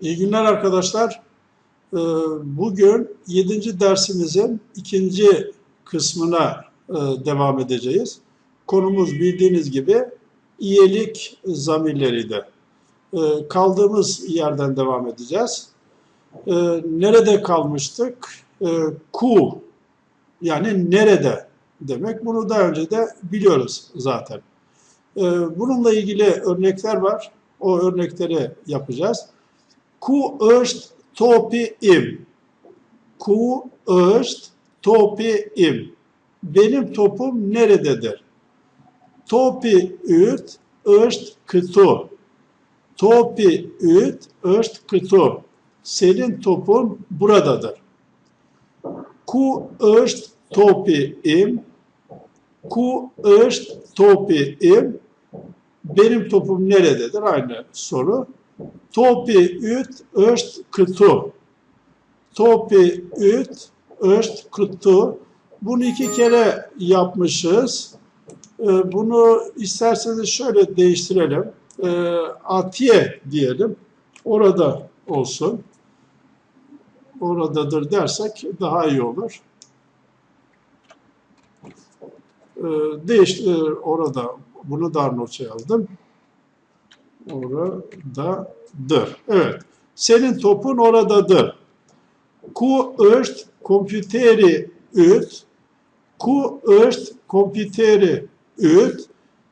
İyi günler arkadaşlar. Ee, Bugün 7. dersimizin ikinci kısmına e, devam edeceğiz. Konumuz bildiğiniz gibi iyilik zamirleriydi. Ee, Kaldığımız yerden devam edeceğiz. Ee, Nerede kalmıştık? Ku yani nerede demek. Bunu daha önce de biliyoruz zaten. Bununla ilgili örnekler var. O örnekleri yapacağız. Ku është topi im? Ku është topi im? Benim topum nerededir? Topi yt është këtu. Topi yt është këtu. Senin topun buradadır. Ku është topi im? Ku është topi im? Benim topum nerededir? Aynı soru. Topi yt është këtu. Topi yt është këtu. Bunu iki kere yapmışız. Ee, Bunu isterseniz şöyle değiştirelim. Ee, Atiye diyelim. Orada olsun. Oradadır dersek daha iyi olur. Ee, Değiş, e, orada bunu Darnoç'a yazdım. Oradadır. Evet. Senin topun oradadır. Ku është kompjuteri yt. Ku është kompjuteri yt.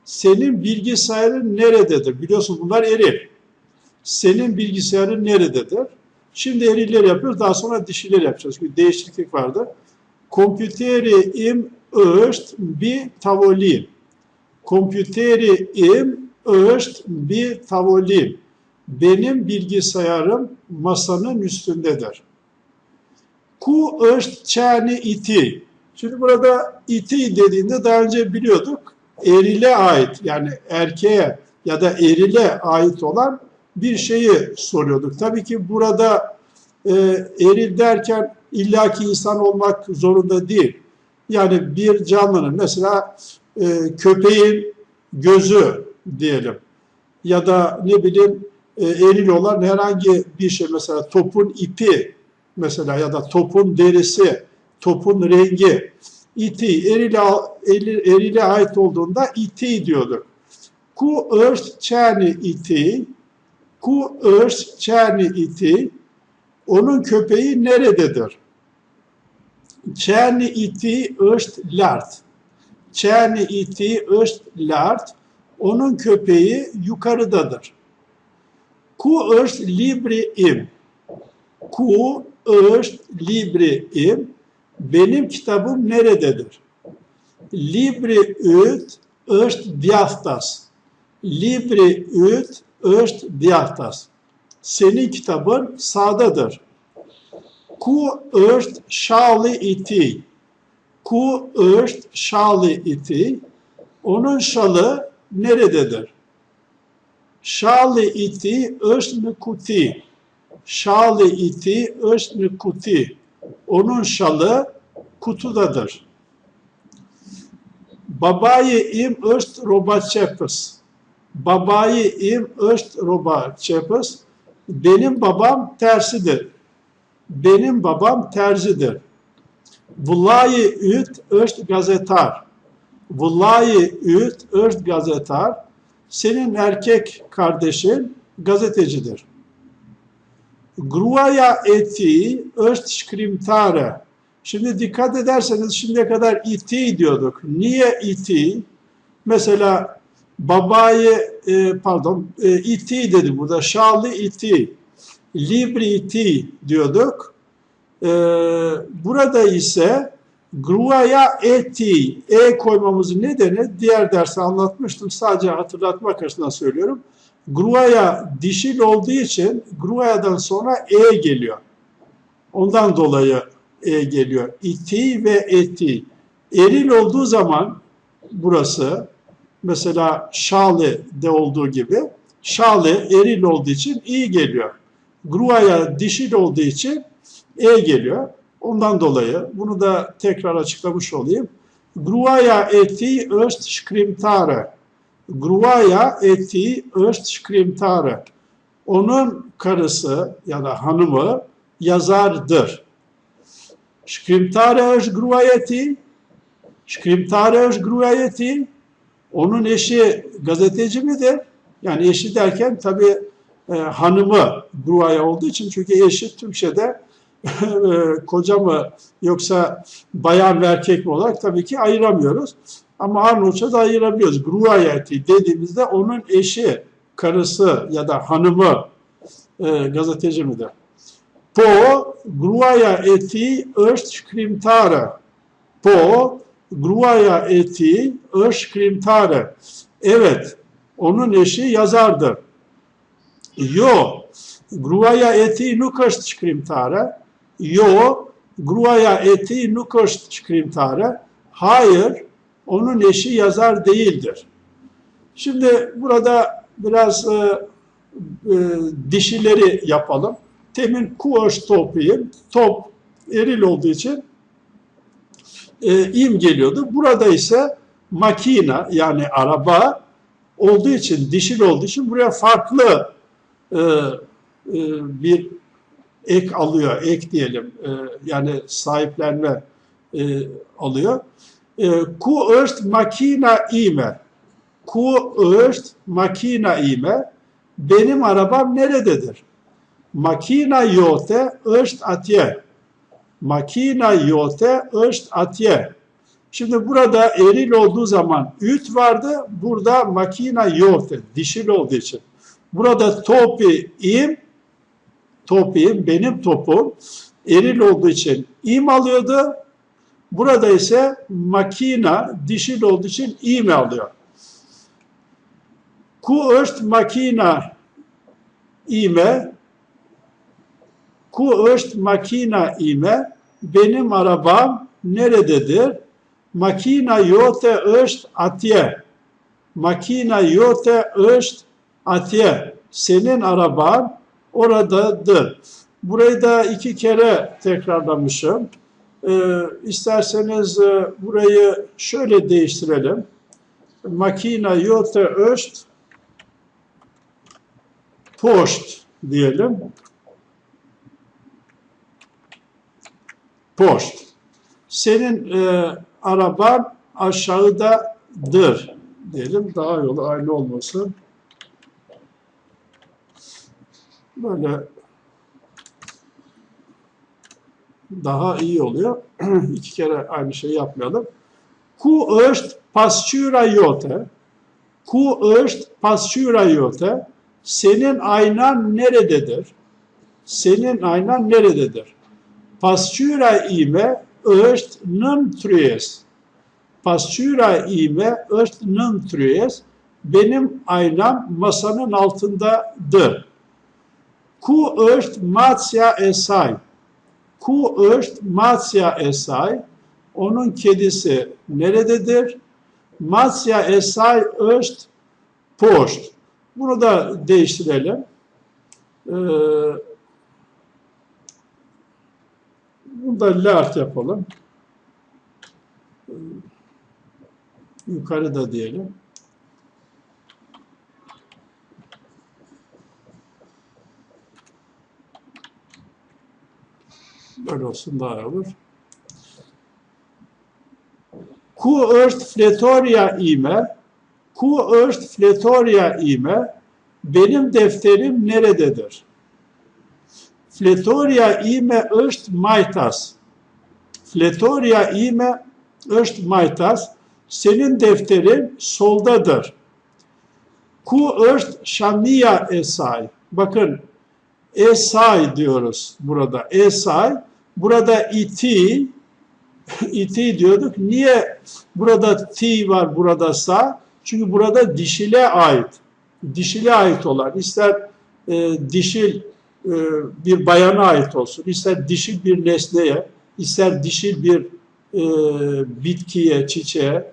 Senin bilgisayarın nerededir? Biliyorsun bunlar eril. Senin bilgisayarın nerededir? Şimdi erilleri yapıyoruz. Daha sonra dişiler yapacağız. Bir değişiklik vardı. Kompjuteri im është bir tavolim. Kompjuteri im është bir tavolim. Benim bilgisayarım masanın üstündedir. Ku është çani iti. Şimdi burada iti dediğinde daha önce biliyorduk. Erile ait yani erkeğe ya da erile ait olan bir şeyi soruyorduk. Tabii ki burada e, eril derken illaki insan olmak zorunda değil. Yani bir canlının mesela e, köpeğin gözü diyelim ya da ne bileyim e, eril olan herhangi bir şey mesela topun ipi mesela ya da topun derisi, topun rengi iti erile, eril- erile ait olduğunda iti diyorduk. Ku është çani iti, ku është çani iti, onun köpeği nerededir? Çani iti është lart. Çani iti është lart. Onun köpeği yukarıdadır. Ku është libri im? Ku është libri im? Benim kitabım nerededir? Libri yt është djathtas. Libri yt është djathtas. Senin kitabın sağdadır. Ku është shalli i ti? Ku është shalli i ti? Onun şalı nerededir? Shalli i ti është në kuti. Shalli i ti është në kuti. Onun şalı kutudadır. Babayı im është robaçepës. Babayı im është robaçepës. Benim babam tersidir. Benim babam terzidir. Vullahi üt është gazetar. Vullahi üt është gazetar. Senin erkek kardeşin gazetecidir. Gruaya eti është shkrimtare. Şimdi dikkat ederseniz şimdiye kadar iti diyorduk. Niye iti? Mesela babayı e, pardon e, iti dedi burada. Şallı iti. Libri iti diyorduk. E, burada ise gruaya eti e koymamızın nedeni diğer derste anlatmıştım. Sadece hatırlatmak açısından söylüyorum. Gruaya dişil olduğu için Gruaya'dan sonra e geliyor. Ondan dolayı e geliyor. İti ve eti. Eril olduğu zaman burası mesela şale de olduğu gibi şale eril olduğu için i geliyor. Gruaya dişil olduğu için e geliyor. Ondan dolayı bunu da tekrar açıklamış olayım. Gruaja e ti është shkrimtare. Gruaja e ti është shkrimtare. onun karısı ya da hanımı yazardır. Shkrimtare është gruaja e tij. Shkrimtare është gruaja e tij. Onun eşi gazeteci midir? Yani eşi derken tabii e, hanımı gruaya olduğu için çünkü eşi Türkçe'de koca mı yoksa bayan ve erkek mi olarak tabii ki ayıramıyoruz. Ama Arnavutça'da ayırabiliyoruz. Gruayeti dediğimizde onun eşi, karısı ya da hanımı e, gazeteci midir? Po gruaja e tij është shkrimtare. Po gruaja e tij është shkrimtare. Evet, onun eşi yazardır. Jo, gruaja e tij nuk është shkrimtare. Jo, gruaja e tij nuk është shkrimtare. Hayır, onun eşi yazar değildir. Şimdi burada biraz e, e, dişileri yapalım. Temin kuoş topuyum. Top eril olduğu için e, im geliyordu. Burada ise makina yani araba olduğu için, dişil olduğu için buraya farklı e, e, bir ek alıyor, ek diyelim. E, yani sahiplenme e, alıyor. E, ku është makina ime. Ku është makina ime. Benim arabam nerededir? Makina jote është atje. Makina yote është atje. Şimdi burada eril olduğu zaman üt vardı. Burada makina yote, dişil olduğu için. Burada topi im, topim, benim topum eril olduğu için im alıyordu. Burada ise makina dişil olduğu için im alıyor. Ku është makina ime, ku është makina ime, benim arabam nerededir? Makina yote është atje. Makina yote është atye. Senin araban oradadır. Burayı da iki kere tekrarlamışım. Ee, isterseniz e, burayı şöyle değiştirelim. Makina yote është poşt diyelim. Poşt. Senin e, araban aşağıdadır diyelim. Daha yolu aynı olmasın. Böyle daha iyi oluyor. İki kere aynı şeyi yapmayalım. Ku është pasqyra jote? Ku është pasqyra jote? Senin aynan nerededir? Senin aynan nerededir? Pasqyra ime është nën tryez. Pasqyra ime është nën tryez. Benim aynam masanın altındadır. Ku është macja e saj? Ku është macja e saj? Onun kedisi nerededir? Macja e saj është poşt. Bunu da değiştirelim. Ee, bunu da lart yapalım. Ee, yukarıda diyelim. Böyle olsun daha iyi olur. Ku është fletoria ime? Ku është fletoria ime? Benim defterim nerededir? Fletoria ime është majtas. Fletoria ime është majtas. Senin defterin soldadır. Ku është şamia esay? Bakın esay diyoruz burada. Esay. Burada iti iti diyorduk. Niye burada ti var burada sa? Çünkü burada dişile ait. Dişile ait olan ister e, dişil e, bir bayana ait olsun, ister dişil bir nesneye, ister dişil bir e, bitkiye, çiçeğe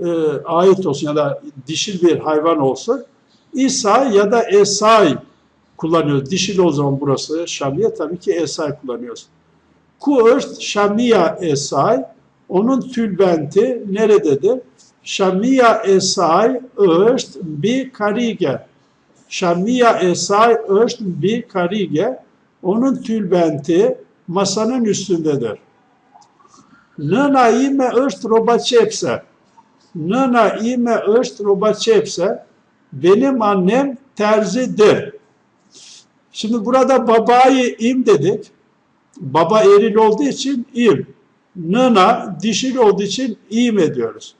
e, ait olsun ya da dişil bir hayvan olsun. İsa ya da esay kullanıyoruz. Dişil o zaman burası Şamiye tabii ki esay kullanıyoruz. Ku është Şamia Esay. Onun tülbenti nerededir? Şamia Esay është mbi karige. Şamiya Esay Öşt bir karige. Onun tülbenti masanın üstündedir. Nına ime Öşt robaçepse. Nına ime Öşt robaçepse. Benim annem terzidir. Şimdi burada babayı im dedik. Baba eril olduğu için im. Nına dişil olduğu için im ediyoruz.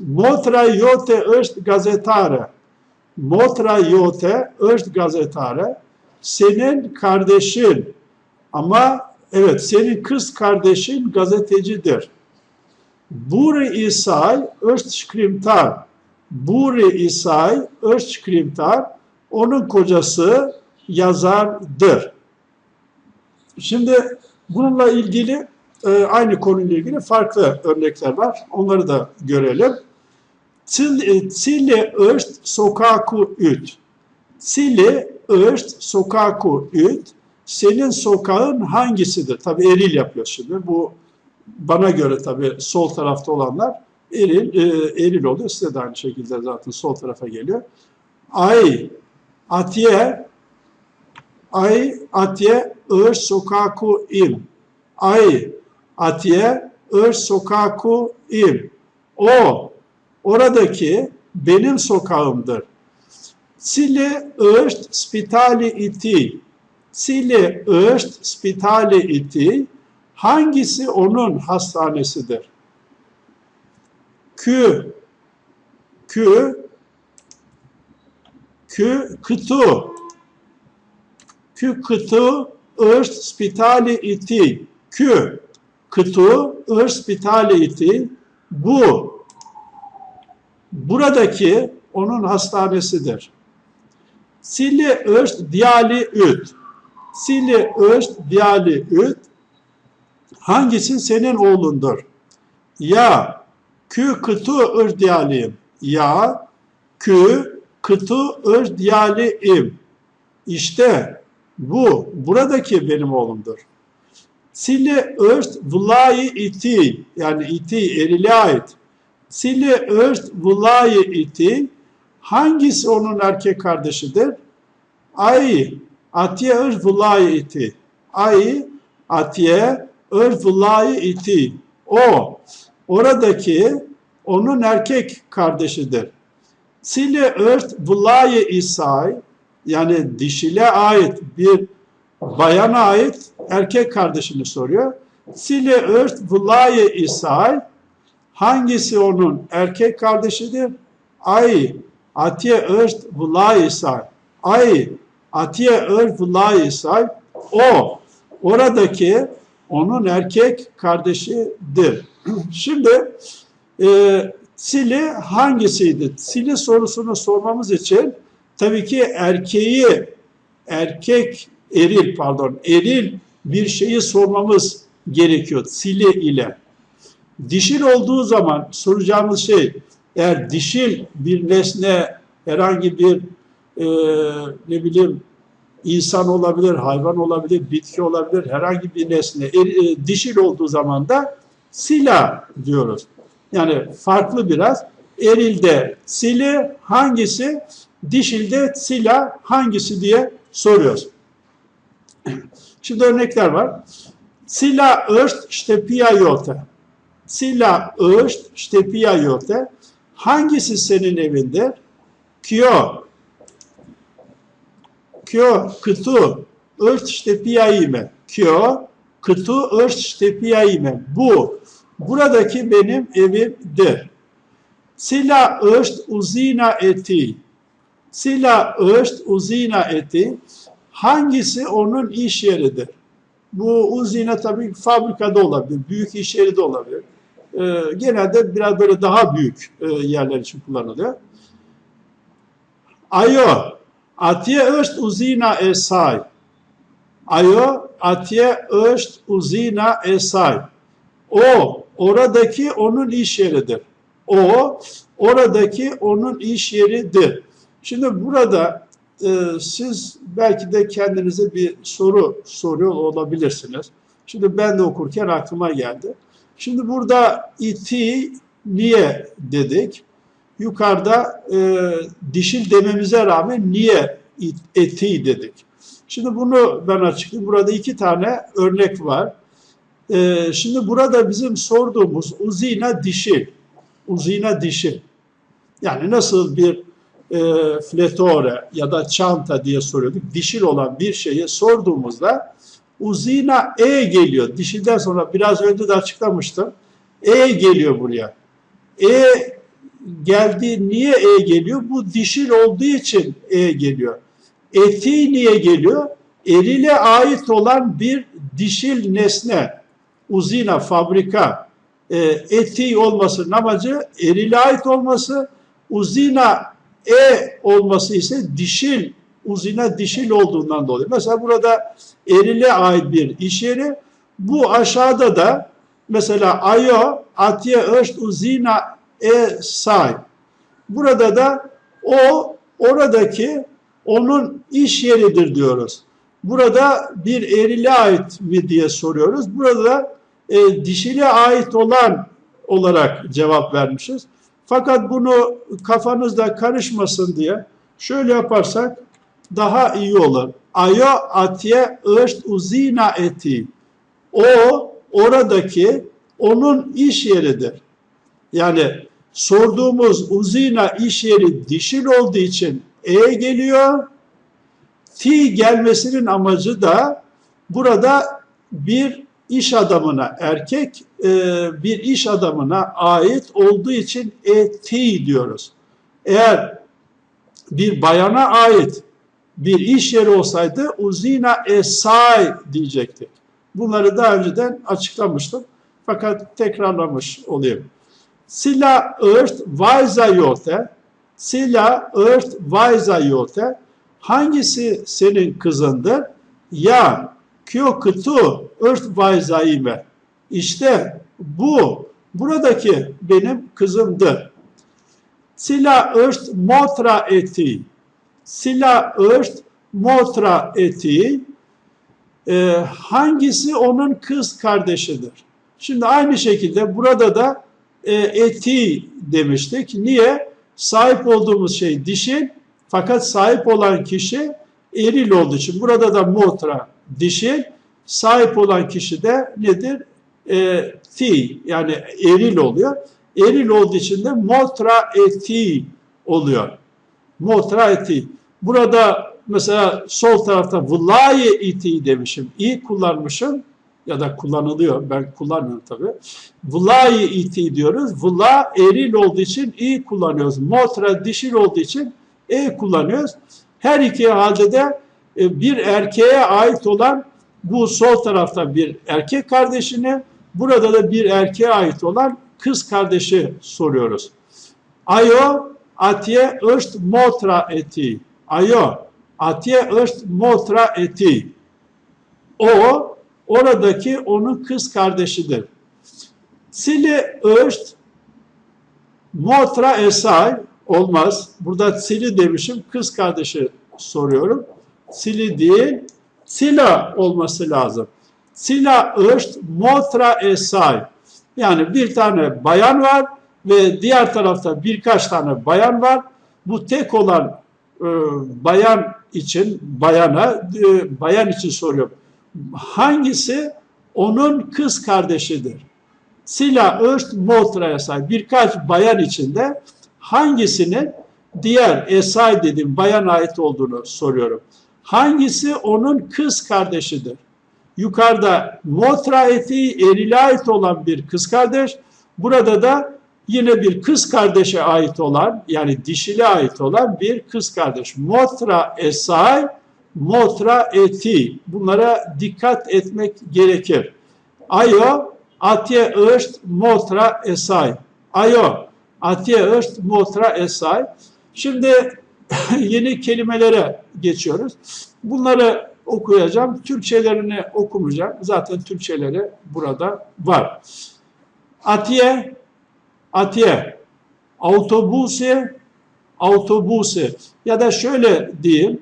Motra yote öşt gazetare. Motra yote öşt gazetare. Senin kardeşin ama evet senin kız kardeşin gazetecidir. Buri İsay öşt şkrimtar. Buri İsay öşt şkrimtar. Onun kocası yazardır. Şimdi bununla ilgili e, aynı konuyla ilgili farklı örnekler var. Onları da görelim. Sili örst sokaku üt. Sili örst sokaku üt. Senin sokağın hangisidir? Tabi eril yapıyor şimdi. Bu bana göre tabi sol tarafta olanlar eril, e, eril oluyor. Size de aynı şekilde zaten sol tarafa geliyor. Ay, atiye, ay, atiye, örst sokaku im. Ay, atiye, örst sokaku im. O, oradaki benim sokağımdır. Sile öşt spitali iti. Sile öşt spitali iti. Hangisi onun hastanesidir? Kü, kü, kü, kıtu. Kü, kıtu, öşt spitali iti. Kü, kıtu, öşt spitali iti. Bu, buradaki onun hastanesidir. Sili öşt diyali üt. Sili öşt diyali üt. Hangisi senin oğlundur? Ya kü kıtu öş diyaliyim. Ya kü kıtu öş diyaliyim. İşte bu buradaki benim oğlumdur. Sili öşt vulayi iti yani iti erile ait. Sili öşt vulayi iti hangisi onun erkek kardeşidir? Ay atiye öşt vulayi iti. Ay atiye öşt vulayi iti. O oradaki onun erkek kardeşidir. Sili öşt vulayi isay yani dişile ait bir bayana ait erkek kardeşini soruyor. Sile öşt vulayi isay hangisi onun erkek kardeşidir? Ay atiye öşt vulayi isay. Ay atiye öşt vulayi isay. O oradaki onun erkek kardeşidir. Şimdi e, Sili hangisiydi? Sili sorusunu sormamız için tabii ki erkeği erkek eril pardon eril bir şeyi sormamız gerekiyor sili ile. Dişil olduğu zaman soracağımız şey eğer dişil bir nesne herhangi bir e, ne bileyim insan olabilir, hayvan olabilir, bitki olabilir, herhangi bir nesne er, e, dişil olduğu zaman da sila diyoruz. Yani farklı biraz. Erilde sili hangisi, dişilde sila hangisi diye soruyoruz. Şimdi örnekler var. Sila örst ştepiya yote. Sila örst ştepiya yote. Hangisi senin evinde? Kyo. Kyo kıtu örst ştepiya ime. Kyo kıtu örst ştepiya ime. Bu. Buradaki benim evimdir. Sila örst uzina eti. Sila örst uzina eti. Hangisi onun iş yeridir? Bu uzine tabii fabrikada olabilir, büyük iş yeri de olabilir. Ee, genelde biraz böyle daha büyük e, yerler için kullanılıyor. Ayo, atiye öst uzina esay. Ayo, atiye öst uzina esay. O, oradaki onun iş yeridir. O, oradaki onun iş yeridir. Şimdi burada e, siz belki de kendinize bir soru soruyor olabilirsiniz. Şimdi ben de okurken aklıma geldi. Şimdi burada iti niye dedik? yukarıda e, dişil dememize rağmen niye it- eti dedik? Şimdi bunu ben açıklayayım. Burada iki tane örnek var. E, şimdi burada bizim sorduğumuz uzina dişil. Uzina dişil. Yani nasıl bir e, fletore ya da çanta diye soruyorduk. Dişil olan bir şeye sorduğumuzda uzina e geliyor. Dişilden sonra biraz önce de açıklamıştım. E geliyor buraya. E geldi niye E geliyor? Bu dişil olduğu için E geliyor. Eti niye geliyor? Erile ait olan bir dişil nesne. Uzina, fabrika. E, eti olmasının amacı erile ait olması. Uzina E olması ise dişil, uzina dişil olduğundan dolayı. Mesela burada erile ait bir iş yeri. Bu aşağıda da mesela ayo, atiye, öşt, uzina, e, say. Burada da o oradaki onun iş yeridir diyoruz. Burada bir erile ait mi diye soruyoruz. Burada da e, dişile ait olan olarak cevap vermişiz. Fakat bunu kafanızda karışmasın diye şöyle yaparsak daha iyi olur. Ayo atiye ışt uzina eti. O oradaki onun iş yeridir. Yani sorduğumuz uzina iş yeri dişil olduğu için e geliyor. Ti gelmesinin amacı da burada bir iş adamına, erkek e, bir iş adamına ait olduğu için eti diyoruz. Eğer bir bayana ait bir iş yeri olsaydı uzina esay diyecektik. Bunları daha önceden açıklamıştım. Fakat tekrarlamış olayım. Sila ört vayza yote, sila ört vayza yote, hangisi senin kızındır? Ya kyo kıtu ört vayzaime. İşte bu, buradaki benim kızımdır. Sila ört motra eti, sila ört motra eti, e, hangisi onun kız kardeşidir? Şimdi aynı şekilde burada da e, eti demiştik. Niye? Sahip olduğumuz şey dişil fakat sahip olan kişi eril olduğu için. Burada da motra dişil, sahip olan kişi de nedir? E, ti yani eril oluyor. Eril olduğu için de motra eti oluyor. Motra eti. Burada mesela sol tarafta vılaye iti demişim. İyi kullanmışım ya da kullanılıyor. Ben kullanmıyorum tabii. Vılayi iti diyoruz. Vıla eril olduğu için i kullanıyoruz. Motra dişil olduğu için e kullanıyoruz. Her iki halde de e, bir erkeğe ait olan bu sol tarafta bir erkek kardeşini, burada da bir erkeğe ait olan kız kardeşi soruyoruz. Ayo atiye ışt motra eti. Ayo atiye ışt motra eti. O oradaki onun kız kardeşidir. Sili ışt motra esay olmaz. Burada sili demişim kız kardeşi soruyorum. Sili değil sila olması lazım. Sila ışt motra esay. Yani bir tane bayan var ve diğer tarafta birkaç tane bayan var. Bu tek olan e, bayan için bayana e, bayan için soruyorum hangisi onun kız kardeşidir? Sila ört motra esay. Birkaç bayan içinde hangisinin diğer esay dediğim bayan ait olduğunu soruyorum. Hangisi onun kız kardeşidir? Yukarıda motra eti erile ait olan bir kız kardeş. Burada da yine bir kız kardeşe ait olan yani dişile ait olan bir kız kardeş. Motra esay motra eti. Bunlara dikkat etmek gerekir. Ayo, atye ışt, motra esay. Ayo, atye ışt, motra esay. Şimdi yeni kelimelere geçiyoruz. Bunları okuyacağım. Türkçelerini okumayacağım. Zaten Türkçeleri burada var. Atiye, atiye, autobüse, autobüse ya da şöyle diyeyim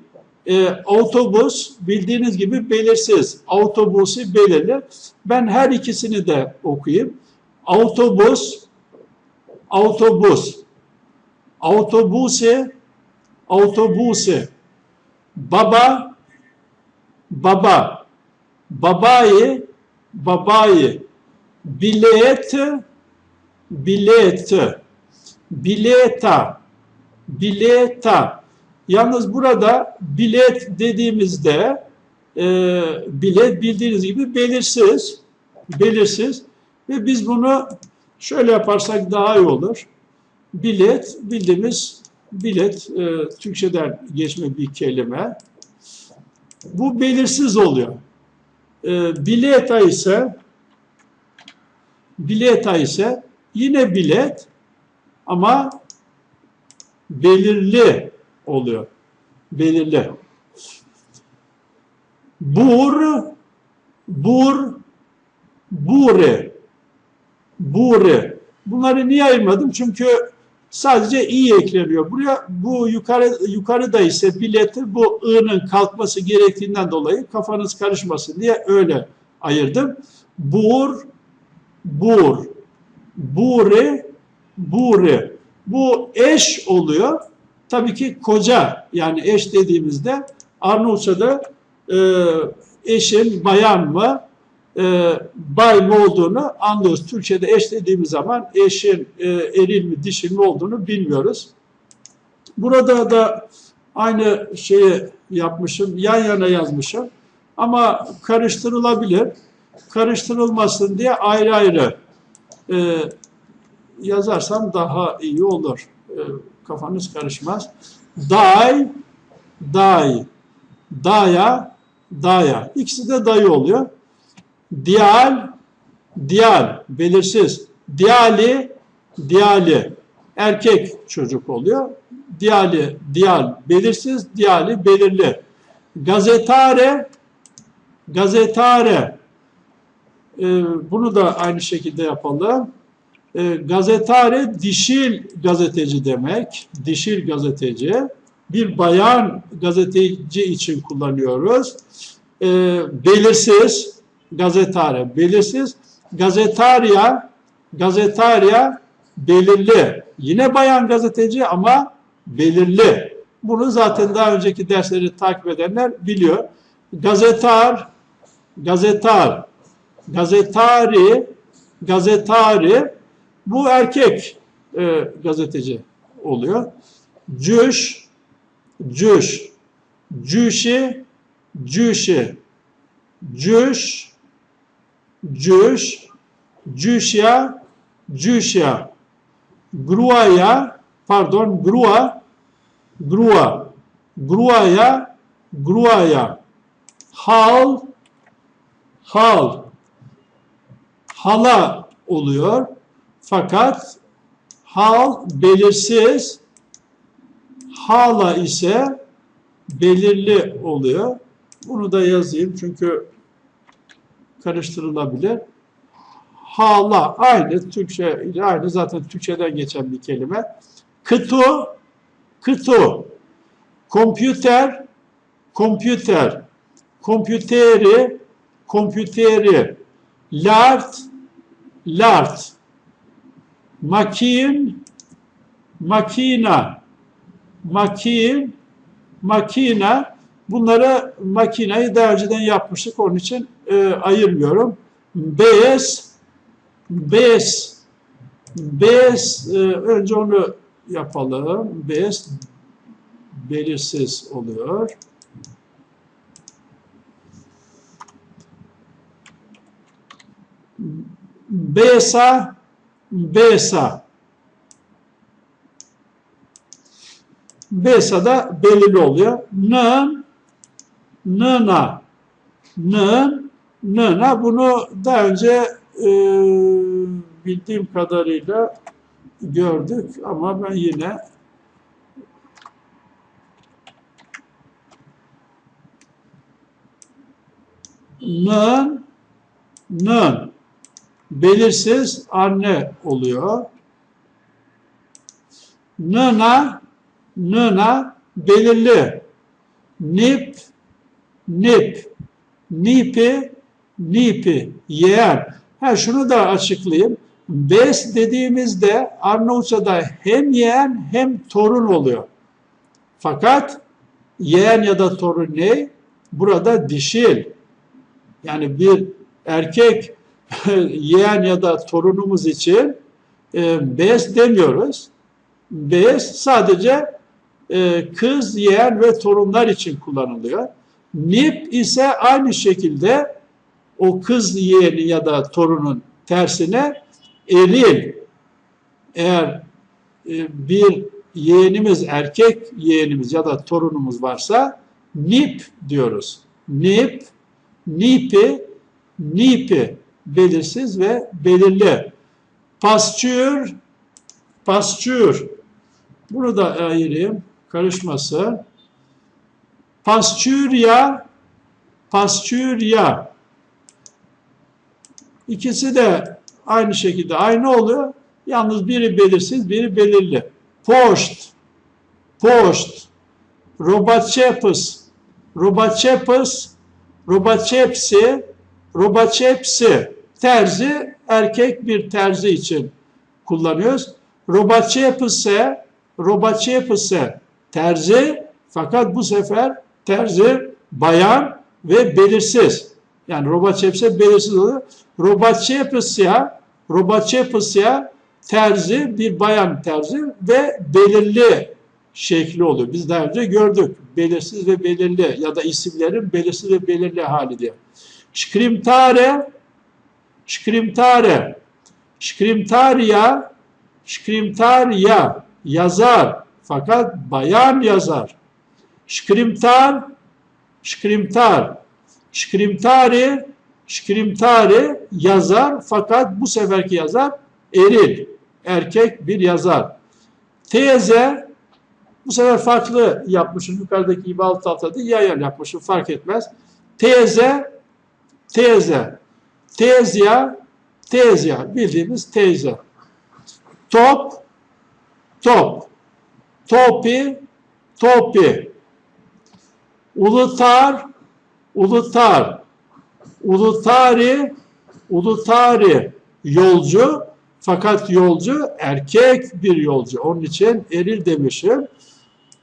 e, otobüs bildiğiniz gibi belirsiz. Otobüsü belirli. Ben her ikisini de okuyayım. Otobüs, otobüs. Autobuse, autobuse. Baba, baba. Babayı, babayı. Bilet, bilet. Bileta, bileta. Yalnız burada bilet dediğimizde e, bilet bildiğiniz gibi belirsiz, belirsiz ve biz bunu şöyle yaparsak daha iyi olur. Bilet bildiğimiz bilet e, Türkçeden geçme bir kelime. Bu belirsiz oluyor. E, bileta ise bileta ise yine bilet ama belirli oluyor. Belirli. Bur, bur, bure, bure. Bunları niye ayırmadım? Çünkü sadece i ekleniyor. Buraya bu yukarı yukarıda ise bileti bu i'nin kalkması gerektiğinden dolayı kafanız karışmasın diye öyle ayırdım. Bur, bur, bure, bure. Bu eş oluyor. Tabii ki koca yani eş dediğimizde Arnavutça'da e, eşin bayan mı e, bay mı olduğunu anlıyoruz. Türkçe'de eş dediğimiz zaman eşin e, eril mi dişil mi olduğunu bilmiyoruz. Burada da aynı şeyi yapmışım, yan yana yazmışım. Ama karıştırılabilir. Karıştırılmasın diye ayrı ayrı e, yazarsam daha iyi olur. E, kafanız karışmaz. Day, day, daya, daya. İkisi de dayı oluyor. Diyal, diyal, belirsiz. Diyali, diyali. Erkek çocuk oluyor. Diyali, diyal, belirsiz. Diyali, belirli. Gazetare, gazetare. Ee, bunu da aynı şekilde yapalım. E, gazetare dişil gazeteci demek. Dişil gazeteci. Bir bayan gazeteci için kullanıyoruz. E, belirsiz gazetare. Belirsiz gazetarya gazetarya belirli. Yine bayan gazeteci ama belirli. Bunu zaten daha önceki dersleri takip edenler biliyor. Gazetar, gazetar, gazetari, gazetari bu erkek e, gazeteci oluyor. Cüş, cüş, cüşi, cüşi, cüş, cüş, cüşya, cüşya, gruaya, pardon, grua, grua, gruaya, gruaya, hal, hal, hala oluyor. Fakat hal belirsiz, hala ise belirli oluyor. Bunu da yazayım çünkü karıştırılabilir. Hala aynı Türkçe aynı zaten Türkçeden geçen bir kelime. Kıtu, kıtu, kompüter, kompüter, kompüteri, kompüteri, lart, lart, makin, makina, makin, makina. Bunları makinayı daha önceden yapmıştık. Onun için e, ayırmıyorum. Bez, bez, bez. E, önce onu yapalım. Bez belirsiz oluyor. Besa, Besa. Besa da belirli oluyor. Nın, nına, nın, nına. Bunu daha önce e, bildiğim kadarıyla gördük ama ben yine nın, nın belirsiz anne oluyor. Nına, nına belirli. Nip, nip, nipi, nipi, yeğen. Ha şunu da açıklayayım. Bes dediğimizde Arnavutça'da hem yeğen hem torun oluyor. Fakat yeğen ya da torun ne? Burada dişil. Yani bir erkek yeğen ya da torunumuz için e, bes demiyoruz. Bes sadece e, kız, yeğen ve torunlar için kullanılıyor. Nip ise aynı şekilde o kız yeğeni ya da torunun tersine eril. Eğer e, bir yeğenimiz, erkek yeğenimiz ya da torunumuz varsa nip diyoruz. Nip, nipi, nipi belirsiz ve belirli. Pastür, pastür. Bunu da ayırayım, karışmasın. Pastürya, pastürya. İkisi de aynı şekilde aynı oluyor. Yalnız biri belirsiz, biri belirli. Post, post, robaçepis, robaçepis, robaçepsi, robaçepsi. Terzi, erkek bir terzi için kullanıyoruz. Robaçepise, robaçepise terzi fakat bu sefer terzi bayan ve belirsiz. Yani robaçepse belirsiz oluyor. Robaçepsia, robaçepsia terzi bir bayan terzi ve belirli şekli oluyor. Biz daha önce gördük. Belirsiz ve belirli ya da isimlerin belirsiz ve belirli hali diye. Şkrimtare, şkrimtare, şkrimtarya, şkrimtarya yazar fakat bayan yazar. Şkrimtar, şkrimtar, şkrimtari, şkrimtari yazar fakat bu seferki yazar eril, erkek bir yazar. Teyze, bu sefer farklı yapmışım. Yukarıdaki gibi alt alta da yayar yapmışım fark etmez. Teyze, teyze, teyzya, teyzya bildiğimiz teyze. Top, top, topi, topi. Ulutar, ulutar. Ulutari, ulutari yolcu fakat yolcu erkek bir yolcu. Onun için eril demişim.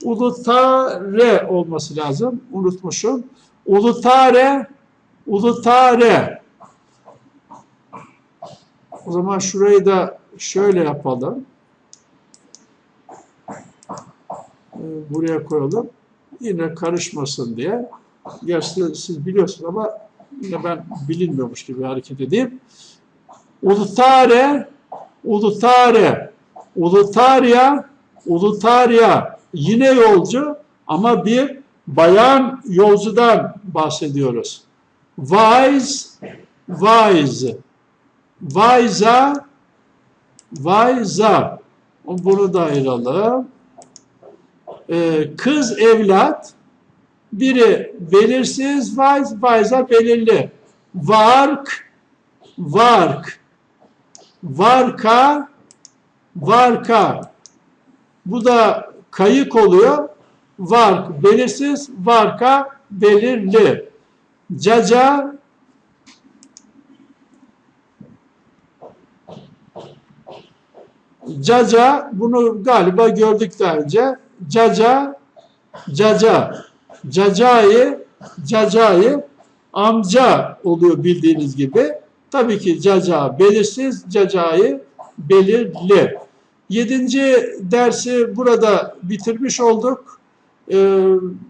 Ulutare olması lazım. Unutmuşum. Ulutare, ulutare. O zaman şurayı da şöyle yapalım. Ee, Buraya koyalım. Yine karışmasın diye. Gerçi siz biliyorsunuz ama yine ben bilinmiyormuş gibi hareket edeyim. Ulutare, ulutare, ulutarya, ulutarya. Yine yolcu ama bir bayan yolcudan bahsediyoruz. Wise, wise. Vayza, vayza. Bunu da ayıralım. Ee, kız evlat, biri belirsiz, vayz, vayza belirli. Vark, vark. Varka, varka. Bu da kayık oluyor. Vark belirsiz, varka belirli. Caca, Caca, bunu galiba gördük daha önce. Caca, caca. Cacayı, cacayı amca oluyor bildiğiniz gibi. Tabii ki caca belirsiz, cacayı belirli. Yedinci dersi burada bitirmiş olduk. Ee,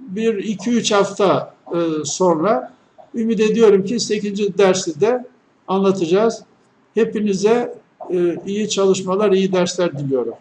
bir iki üç hafta e, sonra ümit ediyorum ki sekizinci dersi de anlatacağız. Hepinize e, iyi çalışmalar, iyi dersler diliyorum.